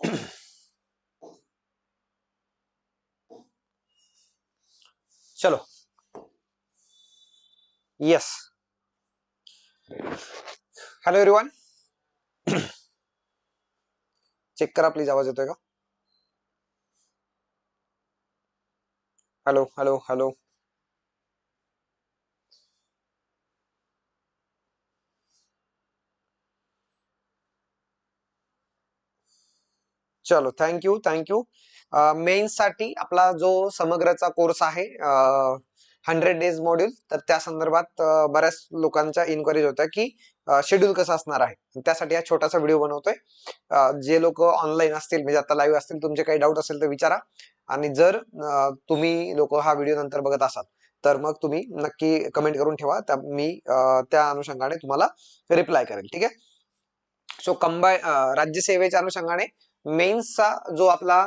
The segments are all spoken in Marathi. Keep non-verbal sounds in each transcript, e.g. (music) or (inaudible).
(clears throat) चलो। यस हेलो एवरीवन चेक करा प्लीज़ आवाज़ येतोय का? हेलो हेलो हेलो चलो थँक्यू थँक्यू मेन्ससाठी आपला जो समग्रचा कोर्स आहे हंड्रेड डेज मॉड्यूल तर त्या संदर्भात uh, बऱ्याच लोकांच्या इन्क्वायरीज होत्या की uh, शेड्यूल कसं असणार आहे? त्यासाठी हा छोटासा व्हिडिओ बनवतोय. Uh, जे लोक ऑनलाईन असतील म्हणजे आता लाईव्ह असतील तुमचे काही डाऊट असेल तर विचारा. आणि जर तुम्ही लोक हा व्हिडिओ नंतर बघत असाल तर मग तुम्ही नक्की कमेंट करून ठेवा. त्या मी त्या अनुषंगाने तुम्हाला रिप्लाय करेल. ठीक आहे? सो कंबाय राज्यसेवेच्या अनुषंगाने मेन्सचा जो आपला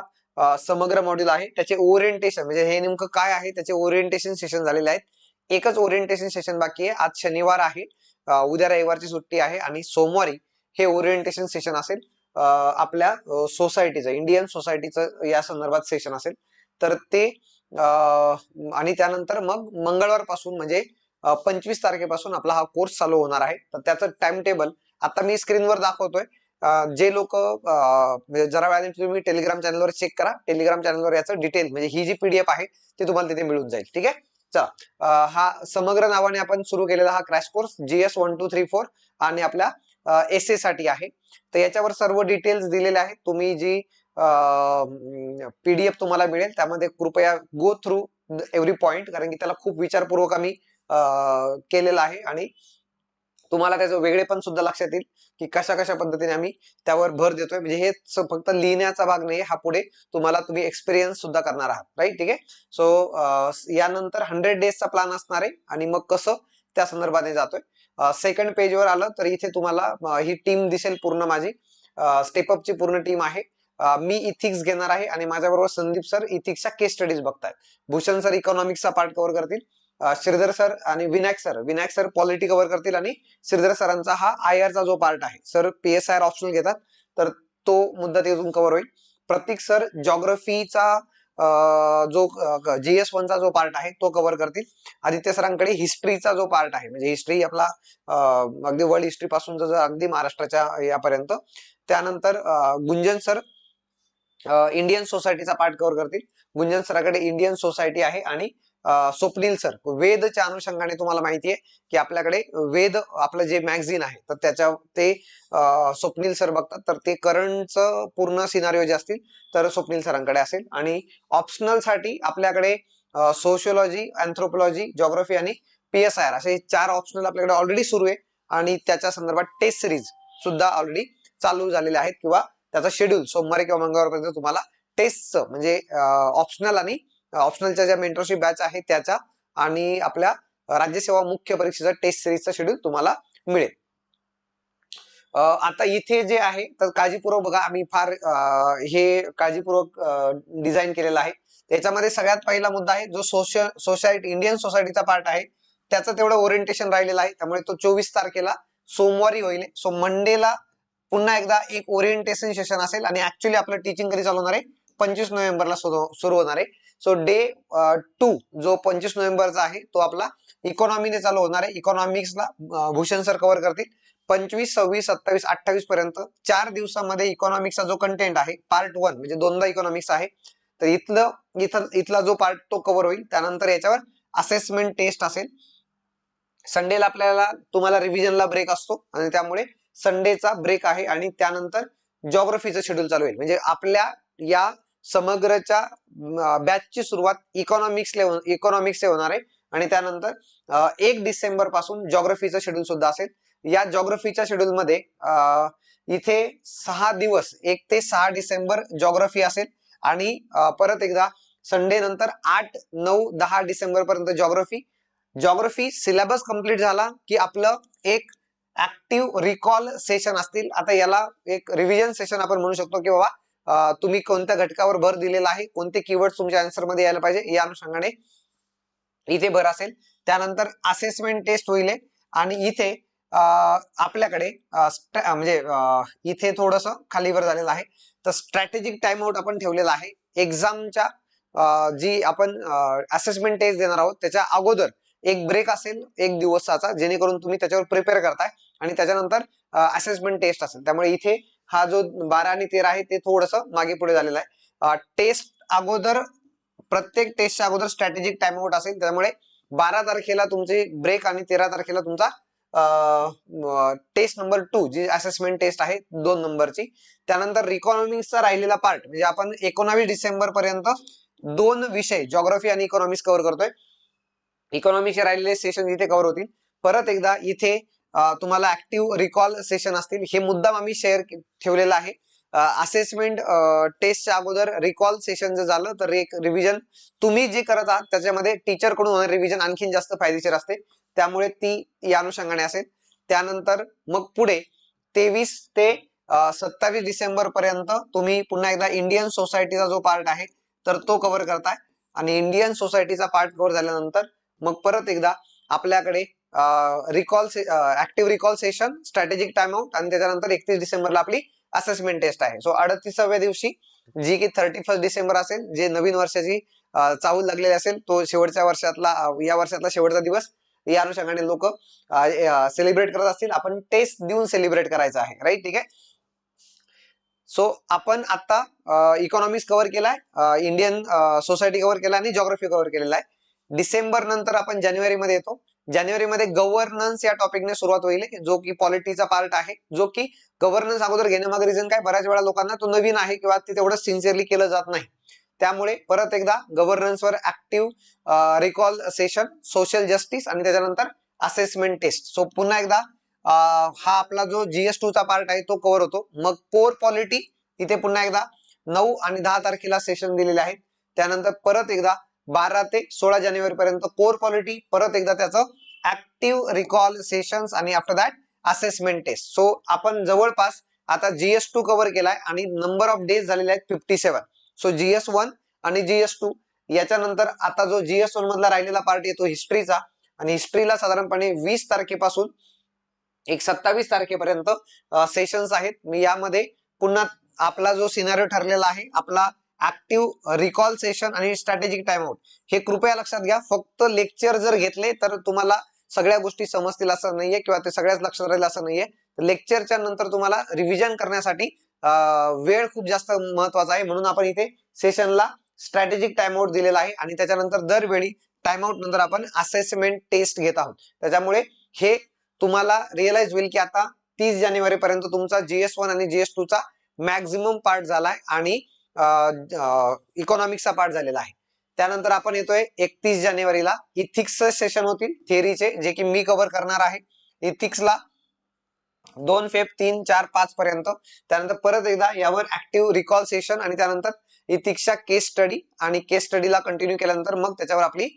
समग्र मॉड्यूल आहे त्याचे ओरिएंटेशन म्हणजे हे नेमकं काय आहे त्याचे ओरिएंटेशन सेशन झालेले आहेत. एकच ओरिएंटेशन सेशन बाकी आहे. आज शनिवार आहे उद्या रविवारची सुट्टी आहे आणि सोमवारी हे ओरिएंटेशन सेशन असेल आपल्या सोसायटीचं इंडियन सोसायटीचं या संदर्भात सेशन असेल. तर ते आणि त्यानंतर मग मंगळवारपासून म्हणजे पंचवीस तारखेपासून आपला हा कोर्स चालू होणार आहे. तर त्याचं टाइम टेबल आता मी स्क्रीनवर दाखवतोय. जे लोक म्हणजे जरा वेळाने तुम्ही टेलिग्राम चॅनलवर चेक करा. टेलिग्राम चॅनलवर याचं डिटेल म्हणजे ही जी पीडीएफ आहे ती तुम्हाला तिथे मिळून जाईल. ठीक आहे? चला. हा समग्र नावाने आपण सुरू केलेला हा crash course GS one two three four आणि आपल्या एस ए साठी आहे. तर याच्यावर सर्व डिटेल्स दिलेले आहेत. तुम्ही जी पीडीएफ तुम्हाला मिळेल त्यामध्ये कृपया गो थ्रू एव्हरी पॉइंट कारण की त्याला खूप विचारपूर्वक आम्ही केलेला आहे. आणि तुम्हाला त्याचं वेगळे पण सुद्धा लक्षात येईल की कशा कशा पद्धतीने आम्ही त्यावर भर देतोय. म्हणजे हे फक्त लिहिण्याचा भाग नाही हा पुढे तुम्हाला तुम्ही एक्सपिरियन्स सुद्धा करणार आहात. राईट ठीक आहे? सो यानंतर हंड्रेड डेजचा प्लॅन असणार आहे आणि मग कसं त्या संदर्भाने जातोय. सेकंड पेजवर आलं तर इथे तुम्हाला ही टीम दिसेल पूर्ण माझी. स्टेपअपची पूर्ण टीम आहे. मी इथिक्स घेणार आहे आणि माझ्याबरोबर संदीप सर इथिक्सच्या केस स्टडीज बघतायत. भूषण सर इकॉनॉमिक्सचा पार्ट कव्हर करतील. श्रीधर सर आणि Vinayak sir. Vinayak sir polity cover करतील आणि श्रीधर सरांचा हा आय चा जो पार्ट आहे sir P S I optional घेतात तर तो मुद्दा तिथून कव्हर होईल. प्रतीक सर जॉग्रफीचा जो जीएस चा जो पार्ट आहे तो कव्हर करतील. आदित्य सरांकडे हिस्ट्रीचा जो पार्ट आहे म्हणजे हिस्ट्री आपला अगदी वर्ल्ड हिस्ट्री पासून जर अगदी महाराष्ट्राच्या यापर्यंत. त्यानंतर गुंजन सर इंडियन सोसायटीचा पार्ट कव्हर करतील. गुंजन सराकडे इंडियन सोसायटी आहे आणि स्वप्नील सर वेदच्या अनुषंगाने तुम्हाला माहिती आहे की आपल्याकडे वेद आपलं जे मॅगझिन आहे तर त्याच्या ते स्वप्नील सर बघतात तर ते करंटचं पूर्ण सिनारिओ जे असतील तर स्वप्नील सरांकडे असेल. आणि ऑप्शनलसाठी आपल्याकडे सोशिओलॉजी अँथ्रोपॉलॉजी जॉग्रफी आणि पी एस आय असे चार ऑप्शनल आपल्याकडे ऑलरेडी सुरू आहे. आणि त्याच्या संदर्भात टेस्ट सिरीज सुद्धा ऑलरेडी चालू झालेले आहेत. किंवा त्याचा शेड्यूल सोमवारी किंवा मंगळवारपर्यंत तुम्हाला टेस्टचं म्हणजे ऑप्शनल आणि ऑप्शनलच्या ज्या मेंटरशिप बॅच आहे त्याचा आणि आपल्या राज्यसेवा मुख्य परीक्षेचा टेस्ट सिरीजचा शेड्यूल तुम्हाला मिळेल. आता इथे जे आहे तर काळजीपूर्वक बघा आम्ही फार हे काळजीपूर्वक डिझाईन केलेलं आहे. त्याच्यामध्ये सगळ्यात पहिला मुद्दा आहे जो सोशल सोसायटी इंडियन सोसायटीचा पार्ट आहे त्याचं तेवढं ओरिएंटेशन राहिलेलं आहे. त्यामुळे तो चोवीस तारखेला सोमवारी होईल. सो मंडेला पुन्हा एकदा एक ओरिएंटेशन सेशन असेल आणि ऍक्च्युली आपलं टीचिंग कधी चालू होणार आहे? पंचवीस नोव्हेंबरला सुरू होणार आहे. सो डे टू जो पंचवीस नोव्हेंबरचा आहे तो आपला इकॉनॉमीने चालू होणार आहे. इकॉनॉमिक्सला भूषण सर कव्हर करतील. पंचवीस सव्वीस सत्तावीस अठ्ठावीस पर्यंत चार दिवसामध्ये इकॉनॉमिक्सचा जो कंटेंट आहे पार्ट वन म्हणजे दोनदा इकॉनॉमिक्स आहे. तर इथलं इथं इथला जो पार्ट तो कव्हर होईल. त्यानंतर याच्यावर असेसमेंट टेस्ट असेल. संडेला आपल्याला तुम्हाला रिव्हिजनला ब्रेक असतो. आणि त्यामुळे संडेचा ब्रेक आहे. आणि त्यानंतर जॉग्रफीचं शेड्यूल चालू होईल. म्हणजे आपल्या या समग्रच्या बॅचची सुरुवात इकॉनॉमिक्स इकॉनॉमिक्स होणार आहे. आणि त्यानंतर एक डिसेंबरपासून जॉग्रफीचं शेड्यूल सुद्धा असेल. या जॉग्रफीच्या शेड्यूलमध्ये इथे सहा दिवस एक ते सहा डिसेंबर जॉग्रफी असेल. आणि परत एकदा संडे नंतर आठ नऊ दहा डिसेंबर पर्यंत जॉग्रफी जॉग्रफी सिलेबस कंप्लीट झाला की आपलं एक ऍक्टिव्ह रिकॉल सेशन असतील. आता याला एक रिव्हिजन सेशन आपण म्हणू शकतो की बाबा तुम्ही कोणत्या घटकावर भर दिलेला आहे? कोणते कीवर्ड तुमच्या आन्सरमध्ये यायला पाहिजे? या अनुषंगाने इथे भर असेल. त्यानंतर असेसमेंट टेस्ट होईल आणि इथे आपल्याकडे म्हणजे इथे थोडस खालीवर झालेलं आहे. तर स्ट्रॅटेजिक टाइम आउट आपण ठेवलेला आहे. एक्झामच्या जी आपण असेसमेंट टेस्ट देणार आहोत त्याच्या अगोदर एक ब्रेक असेल एक दिवसाचा जेणेकरून तुम्ही त्याच्यावर प्रिपेअर करताय. आणि त्याच्यानंतर असेसमेंट टेस्ट असेल. त्यामुळे इथे हा जो बारा आणि तेरा आहे ते थोडस मागे पुढे झालेलं आहे. टेस्ट अगोदर प्रत्येक टेस्टच्या अगोदर स्ट्रॅटेजिक टाइम आउट असेल त्यामुळे बारा तारखेला तुमचे ब्रेक आणि तेरा तारखेला तुमचा टेस्ट नंबर टू जी असेसमेंट टेस्ट आहे दोन नंबरची. त्यानंतर रिकॉनॉमिक्सचा राहिलेला पार्ट म्हणजे आपण एकोणावीस डिसेंबर पर्यंत दोन विषय जॉग्राफी आणि इकॉनॉमिक्स कव्हर करतोय. इकॉनॉमिक्सचे राहिलेले सेशन इथे कव्हर होतील. परत एकदा इथे तुम्हाला ऍक्टिव्ह रिकॉल सेशन असतील. हे मुद्दाम आम्ही शेअर ठेवलेला आहे. असेसमेंट टेस्टच्या अगोदर रिकॉल सेशन जर झालं तर एक रिव्हिजन तुम्ही जे करत आहात त्याच्यामध्ये टीचरकडून रिव्हिजन आणखीन जास्त फायदेशीर असते. त्यामुळे ती या अनुषंगाने असेल. त्यानंतर मग पुढे तेवीस ते सत्तावीस डिसेंबर पर्यंत तुम्ही पुन्हा एकदा इंडियन सोसायटीचा जो पार्ट आहे तर तो कव्हर करताय. आणि इंडियन सोसायटीचा पार्ट कव्हर झाल्यानंतर मग परत एकदा आपल्याकडे recall active recall session strategic time out आणि त्याच्यानंतर एकतीस डिसेंबरला आपली असेसमेंट टेस्ट आहे. सो अडतीसाव्या दिवशी जी की थर्टी फर्स्ट डिसेंबर असेल जे नवीन वर्षाची चाहूल लागलेली असेल तो शेवटच्या वर्षातला या वर्षातला शेवटचा दिवस या अनुषंगाने लोक सेलिब्रेट करत असतील. आपण टेस्ट देऊन सेलिब्रेट करायचं आहे. राईट ठीक आहे? सो आपण आता इकॉनॉमिक्स कव्हर केलाय इंडियन सोसायटी कव्हर केला आणि जॉग्राफी कव्हर केलेला आहे. डिसेंबर नंतर आपण जानेवारीमध्ये येतो. जानेवारीमध्ये गव्हर्नन्स या टॉपिकने सुरुवात होईल जो की पॉलिटीचा पार्ट आहे जो की गव्हर्नन्स अगोदर घेण्यामागे रिझन काय? बऱ्याच वेळा लोकांना तो नवीन आहे किंवा ते तेवढं सिन्सिअरली केलं जात नाही. त्यामुळे परत एकदा गव्हर्नन्सवर active recall session social justice आणि त्याच्यानंतर असेसमेंट टेस्ट सो पुन्हा एकदा हा आपला जो जीएस टू चा पार्ट आहे तो कव्हर होतो. मग पोर पॉलिटी इथे पुन्हा एकदा नऊ आणि दहा तारखेला सेशन दिलेले आहे त्यानंतर परत एकदा बारा ते सोळा जानेवारी पर्यंत कोर पॉलिटी परत एकदा त्याचं ऍक्टिव्ह रिकॉल सेशन्स आणि after that assessment test so आपण जवळपास आता जीएस टू कव्हर केलाय आणि नंबर ऑफ डेज झालेले आहेत fifty seven so GS one आणि जीएस टू याच्यानंतर आता जो जीएस वन मधला राहिलेला पार्ट येतो हिस्ट्रीचा आणि हिस्ट्रीला साधारणपणे वीस तारखेपासून एक सत्तावीस तारखेपर्यंत सेशन्स आहेत. मी यामध्ये पुन्हा आपला जो सिनारिओ ठरलेला आहे आपला ऍक्टिव्ह रिकॉल सेशन आणि स्ट्रॅटेजिक टाइमआउट हे कृपया लक्षात घ्या. फक्त लेक्चर जर घेतले तर तुम्हाला सगळ्या गोष्टी समजतील असं नाहीये किंवा ते सगळ्याच लक्षात राहील असं नाहीये. लेक्चरच्या नंतर तुम्हाला रिव्हिजन करण्यासाठी वेळ खूप जास्त महत्त्वाचा आहे. म्हणून आपण इथे सेशनला स्ट्रॅटेजिक टाइमआउट दिलेला आहे आणि त्याच्यानंतर दरवेळी टाइमआउट नंतर आपण असेसमेंट टेस्ट घेत आहोत. त्याच्यामुळे हे तुम्हाला रिअलाइज होईल की आता तीस जानेवारी पर्यंत तुमचा जीएस वन आणि जीएस टू चा मॅक्झिमम पार्ट झालाय आणि इकॉनॉमिक्सचा पाठ झालेला आहे. त्यानंतर आपण येतोय एकतीस जानेवारीला. इथिक्स सेशन होतील थिअरीचे जे की मी कव्हर करणार आहे. इथिक्सला दोन फेब तीन चार पाच पर्यंत. त्यानंतर परत एकदा यावर ऍक्टिव्ह रिकॉल सेशन आणि त्यानंतर इथिक्सच्या केस स्टडी आणि केस स्टडीला कंटिन्यू केल्यानंतर मग त्याच्यावर आपली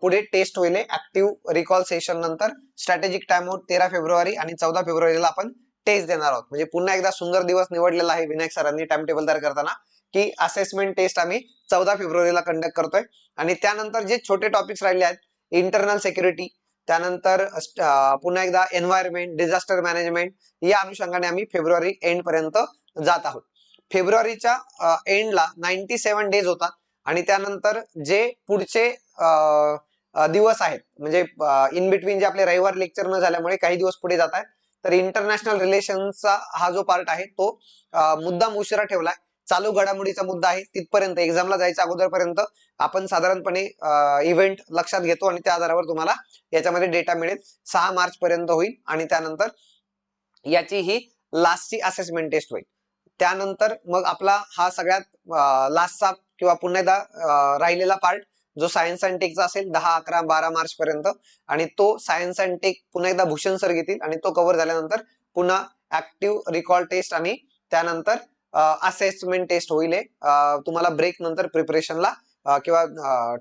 पुढे टेस्ट होईल ऍक्टिव्ह रिकॉल सेशन नंतर. स्ट्रॅटेजिक टाइम आउट तेरा फेब्रुवारी आणि चौदा फेब्रुवारीला आपण टेस्ट देणार आहोत. म्हणजे पुन्हा एकदा सुंदर दिवस निवडलेला आहे विनायक सरांनी टाइम टेबल तयार करताना. की असेसमेंट टेस्ट आम्ही चौदा फेब्रुवारीला कंडक्ट करतोय. आणि त्यानंतर जे छोटे टॉपिक्स राहिले आहेत इंटरनल सेक्युरिटी त्यानंतर पुन्हा एकदा एन्व्हायरमेंट डिझास्टर मॅनेजमेंट या अनुषंगाने आम्ही फेब्रुवारी एंड पर्यंत जात आहोत. फेब्रुवारीच्या एंडला नाईन्टी सेव्हन डेज होतात. आणि त्यानंतर जे पुढचे दिवस आहेत म्हणजे इन बिटवीन जे आपले रविवार लेक्चर न झाल्यामुळे काही दिवस पुढे जात आहेत तर इंटरनॅशनल रिलेशनचा हा जो पार्ट आहे तो मुद्दाम उशिरा ठेवलाय. चालू घडामोडीचा मुद्दा आहे तिथपर्यंत एक्झामला जायच्या अगोदरपर्यंत आपण साधारणपणे इव्हेंट लक्षात घेतो आणि त्या आधारावर तुम्हाला याच्यामध्ये डेटा मिळेल. सहा मार्च पर्यंत होईल आणि त्यानंतर याची ही लास्टची असेसमेंट टेस्ट होईल. त्यानंतर मग आपला हा सगळ्यात लास्टचा किंवा पुन्हा एकदा राहिलेला पार्ट जो सायन्स अँड टेकचा असेल दहा अकरा बारा मार्च पर्यंत आणि तो सायन्स अँड टेक पुन्हा एकदा भूषण सर घेतील आणि तो कव्हर झाल्यानंतर पुन्हा ऍक्टिव्ह रिकॉल टेस्ट आणि त्यानंतर असेसमेंट टेस्ट होईल तुम्हाला ब्रेक नंतर प्रिपरेशनला किंवा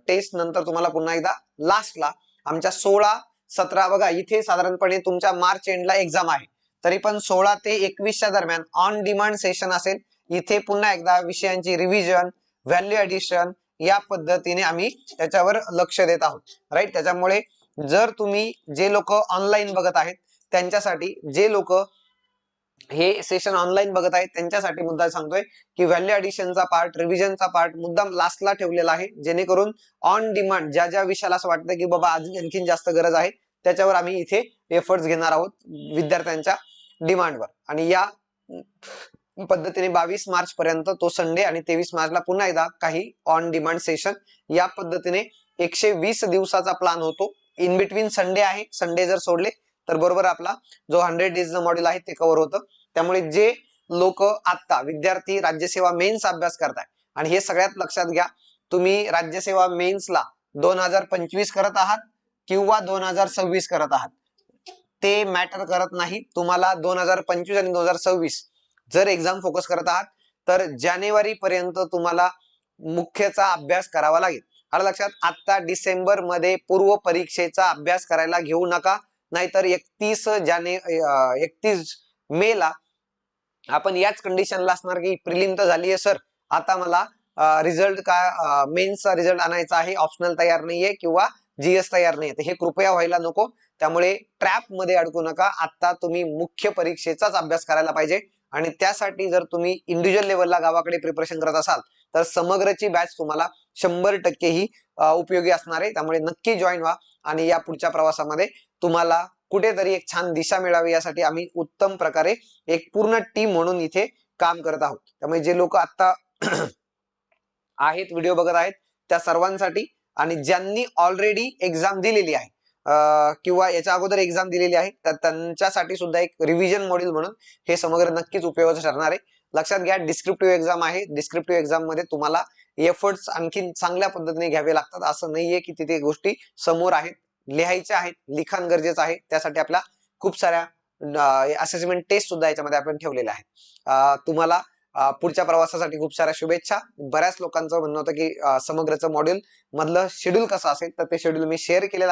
टेस्ट नंतर तुम्हाला पुन्हा एकदा लास्टला आमच्या सोळा सतरा बघा इथे साधारणपणे तुमच्या मार्च एंडला एक्झाम आहे. तरी पण सोळा ते एकवीसच्या दरम्यान ऑन डिमांड सेशन असेल. इथे पुन्हा एकदा विषयांची रिव्हिजन व्हॅल्यू ऍडिशन या पद्धतीने आम्ही त्याच्यावर लक्ष देत आहोत. राईट त्याच्यामुळे जर तुम्ही जे लोक ऑनलाईन बघत आहेत त्यांच्यासाठी जे लोक हे सेशन ऑनलाईन बघत आहेत. त्यांच्यासाठी मुद्दा सांगतोय की व्हॅल्यू ऍडिशनचा पार्ट रिव्हिजनचा पार्ट मुद्दाम लास्टला ठेवलेला आहे. जेणेकरून ऑन डिमांड ज्या ज्या विषयाला असं वाटतं की बाबा अजून आणखीन जास्त गरज आहे त्याच्यावर आम्ही इथे एफर्ट्स घेणार आहोत विद्यार्थ्यांच्या डिमांडवर आणि या पद्धतीने बावीस मार्च पर्यंत तो संडे आणि तेवीस मार्चला पुन्हा एकदा काही ऑन डिमांड सेशन या पद्धतीने एकशे वीस दिवसाचा प्लान होतो. इन बिटवीन संडे आहे. संडे जर सोडले तर बरोबर आपला जो हंड्रेड डेज मॉड्यूल आहे ते कव्हर होतं. त्यामुळे जे लोक आता विद्यार्थी राज्यसेवा मेन्स अभ्यास करताय आणि हे सगळ्यात लक्षात घ्या तुम्ही राज्यसेवा मेन्सला दोन हजार पंचवीस करत आहात किंवा दोन हजार सव्वीस करत आहात. ते मॅटर करत नाही. तुम्हाला दोन हजार पंचवीस आणि दोन हजार सव्वीस जर एक्झाम फोकस करत आहात तर जानेवारी पर्यंत तुम्हाला मुख्यचा अभ्यास करावा लागेल. आता लक्षात आता डिसेंबरमध्ये पूर्व परीक्षेचा अभ्यास करायला घेऊ नका. नाहीतर एकतीस जाने एकतीस मे ला आपण याच कंडिशनला असणार की प्रिलिम तर झाली आहे सर आता मला रिझल्ट काय मेन्सचा रिझल्ट आणायचा आहे ऑप्शनल तयार नाहीये किंवा जीएस तयार नाहीये. हे कृपया व्हायला नको. त्यामुळे ट्रॅपमध्ये अडकू नका. आता तुम्ही मुख्य परीक्षेचाच अभ्यास करायला पाहिजे. आणि त्यासाठी जर तुम्ही इंडिव्हिज्युअल लेवलला गावाकडे प्रिपरेशन करत असाल तर समग्रची बॅच तुम्हाला शंभर टक्के ही उपयोगी असणार आहे. त्यामुळे नक्की जॉईन व्हा आणि या पुढच्या प्रवासामध्ये तुम्हाला कुठेतरी एक छान दिशा मिळावी यासाठी आम्ही उत्तम प्रकारे एक पूर्ण टीम म्हणून इथे काम करत आहोत. त्यामुळे जे लोक आता (clears throat) आहेत व्हिडिओ बघत आहेत त्या सर्वांसाठी आणि ज्यांनी ऑलरेडी एक्झाम दिलेली आहे किंवा याच्या अगोदर एक्झाम दिलेली आहे तर त्यांच्यासाठी सुद्धा एक रिव्हिजन मॉडेल म्हणून हे समग्र नक्कीच उपयोगाचं ठरणार आहे. लक्षात घ्या डिस्क्रिप्टिव्ह एक्झाम आहे. डिस्क्रिप्टिव्ह एक्झाममध्ये तुम्हाला एफर्ट्स आणखीन चांगल्या पद्धतीने घ्यावे लागतात. असं नाहीये की तिथे गोष्टी समोर आहेत. लिहायच्या आहेत लिखाण गरजेचं आहे. त्यासाठी आपल्या खूप साऱ्या असेसमेंट टेस्ट सुद्धा याच्यामध्ये आपण ठेवलेल्या आहेत. तुम्हाला पुढच्या प्रवासासाठी खूप साऱ्या शुभेच्छा. बऱ्याच लोकांचं म्हणणं होतं की समग्रचं मॉड्यूल मधलं शेड्यूल कसं असेल तर ते शेड्यूल मी शेअर केलेलं